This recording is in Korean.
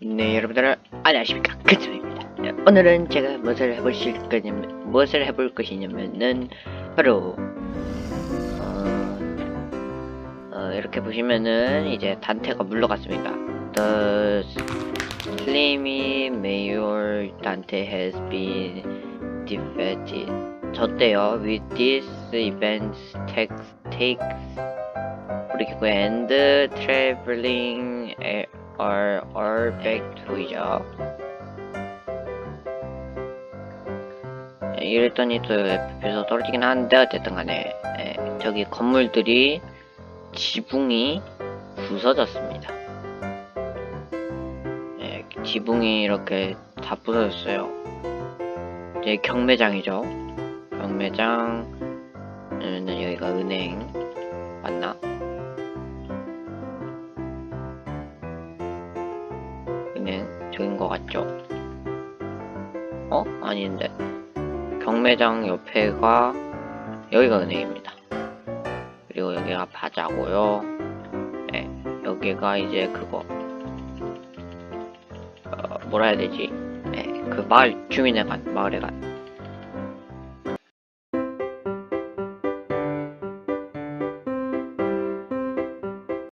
네, 여러분들 안녕하십니까 그쯤입니다. 네, 오늘은 제가 무엇을 해보실 거냐면 무엇을 해볼 것이냐면은 바로 어, 어, 이렇게 보시면은 이제 단테가 물러갔습니다. The slimy mayor Dante has been defeated. 졌대요. With this event takes takes 그리고 and traveling are all back to이죠. 예, 이랬더니 또 FP에서 떨어지긴 하는데 어쨌든 간에 예, 저기 건물들이 지붕이 부서졌습니다. 예, 지붕이 이렇게 다 부서졌어요. 이제 경매장이죠. 경매장 음, 여기가 은행 저긴 것 같죠? 어? 아닌데. 경매장 옆에가 여기가 은행입니다. 그리고 여기가 바자고요. 네, 여기가 이제 그거. 어, 뭐라 해야 되지? 네, 그 마을 주민회 관 마을회관